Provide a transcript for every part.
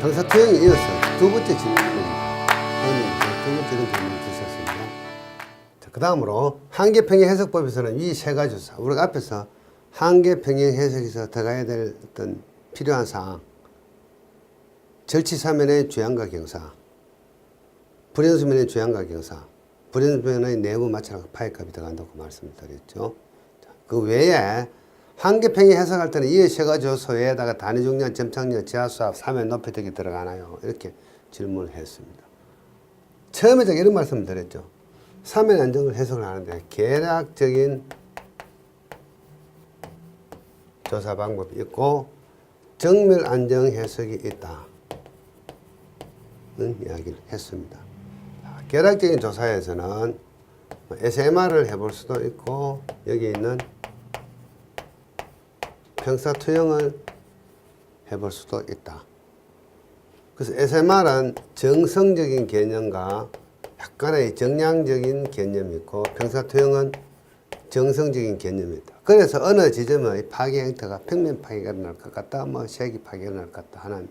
병사투영에 이어서 두 번째 질문입니다. 두 번째 질문 주셨습니다. 자, 그 다음으로 한계평행 해석법에서는 이 세 가지 조사, 우리가 앞에서 한계평행 해석에서 들어가야 될 어떤 필요한 사항, 절치사면의 주양과 경사, 불연수면의 주양과 경사, 불연수면의 내부 마찰과 파이값이 들어간다고 말씀을 드렸죠. 자, 그 외에 한계평이 해석할 때는 이세 가지 요소에다가 단위 중량, 점착력, 지하수압, 사면 높이 등이 들어가나요? 이렇게 질문을 했습니다. 처음에 제가 이런 말씀을 드렸죠. 사면 안정을 해석을 하는데 계략적인 조사 방법이 있고 정밀 안정 해석이 있다. 는 이야기를 했습니다. 자, 계략적인 조사에서는 SMR을 해볼 수도 있고 여기 있는 병사 투영을 해볼 수도 있다. 그래서 SMR은 정성적인 개념과 약간의 정량적인 개념이 있고 병사 투영은 정성적인 개념이 있다. 그래서 어느 지점의 파괴 형태가 평면 파괴가 일어날 것 같다, 뭐 세기 파괴가 일어날 것 같다 하는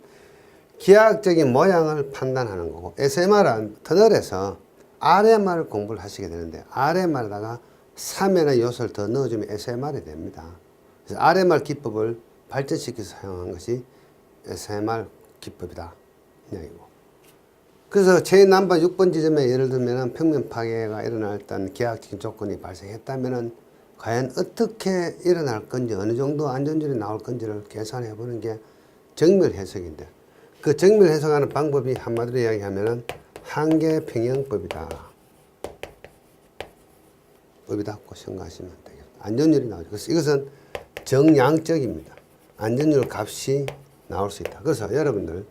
기하학적인 모양을 판단하는 거고 SMR은 터널에서 RMR 공부를 하시게 되는데 RMR에다가 3연의 요소를 더 넣어주면 SMR이 됩니다. 그래서 RMR 기법을 발전시켜서 사용한 것이 SMR 기법이다. 이야기고. 그래서 제 남바 6번 지점에 예를 들면 평면 파괴가 일어날 때 기하학적인 조건이 발생했다면 과연 어떻게 일어날 건지 어느 정도 안전줄이 나올 건지를 계산해 보는 게 정밀 해석인데 그 정밀 해석하는 방법이 한마디로 이야기하면 한계 평형법이다. 법이다 고 생각하시면 되겠습니다. 안전율이 나오죠. 그래서 이것은 정량적입니다. 안전율 값이 나올 수 있다. 그래서 여러분들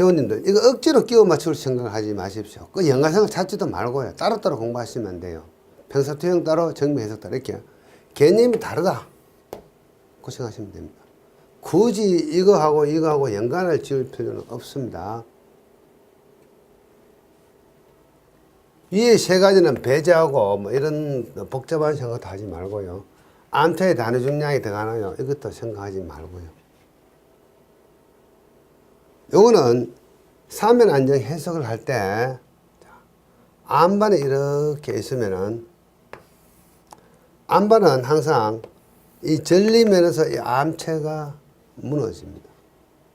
회원님들 이거 억지로 끼워 맞출 생각하지 마십시오. 그 연관성을 찾지도 말고요. 따로따로 공부하시면 돼요. 평사투형 따로 정밀 해석 따로 이렇게 개념이 다르다. 그 생각하시면 됩니다. 굳이 이거하고 이거하고 연관을 지을 필요는 없습니다. 위에 세 가지는 배제하고 뭐 이런 복잡한 생각도 하지 말고요. 암태의 단위 중량이 들어가나요? 이것도 생각하지 말고요. 요거는 사면 안정 해석을 할 때 암반에 이렇게 있으면은 암반은 항상 이 전리면에서 이 암체가 무너집니다.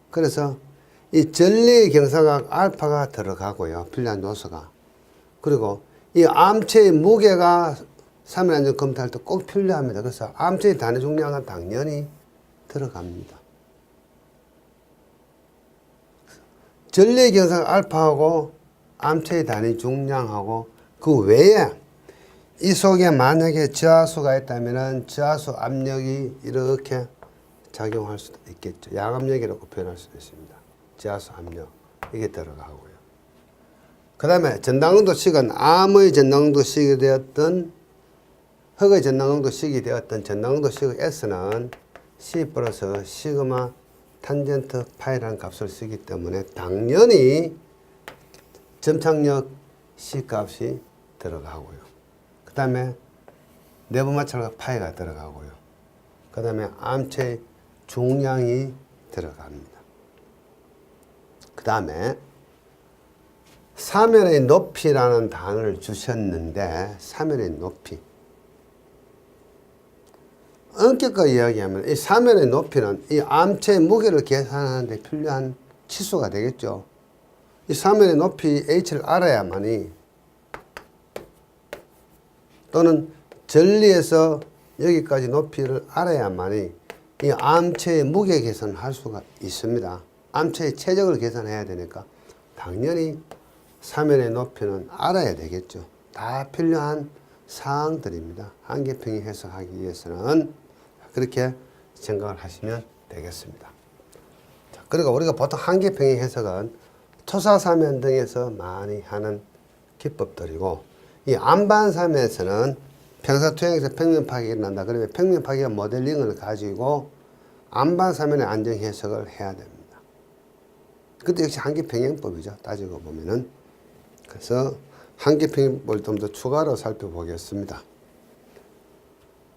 그래서 이 전리 경사각 알파가 들어가고요. 필요한 요소가. 그리고 이 암체의 무게가 사면 안정 검토할 때 꼭 필요합니다. 그래서 암체의 단위 중량은 당연히 들어갑니다. 전리 경사각 알파하고 암체의 단위 중량하고 그 외에 이 속에 만약에 저하수가 있다면 저하수 압력이 이렇게 작용할 수도 있겠죠. 양압력이라고 표현할 수도 있습니다. 저하수 압력 이게 들어가고요. 그 다음에 전당도 식은 암의 전당도 식이 되었던 흙의 전당도식이 되었던 전당도식의 S는 C 플러스 시그마 탄젠트 파이라는 값을 쓰기 때문에 당연히 점착력 C 값이 들어가고요. 그 다음에 내부 마찰과 파이가 들어가고요. 그 다음에 암체 중량이 들어갑니다. 그 다음에 사면의 높이라는 단어를 주셨는데 사면의 높이 엄격하게 이야기하면 이 사면의 높이는 이 암체의 무게를 계산하는데 필요한 치수가 되겠죠. 이 사면의 높이 h를 알아야만이 또는 전리에서 여기까지 높이를 알아야만이 이 암체의 무게 계산을 할 수가 있습니다. 암체의 최적을 계산해야 되니까 당연히 사면의 높이는 알아야 되겠죠. 다 필요한 사항들입니다. 한계평이 해석하기 위해서는 그렇게 생각을 하시면 되겠습니다. 자, 그리고 우리가 보통 한계평의 해석은 토사사면 등에서 많이 하는 기법들이고 이 안반사면에서는 평사투영에서 평면 파괴가 일어난다. 그러면 평면 파괴 모델링을 가지고 안반사면의 안정 해석을 해야 됩니다. 그것도 역시 한계평행법이죠. 따지고 보면은. 그래서 한계평행법을 좀 더 추가로 살펴보겠습니다.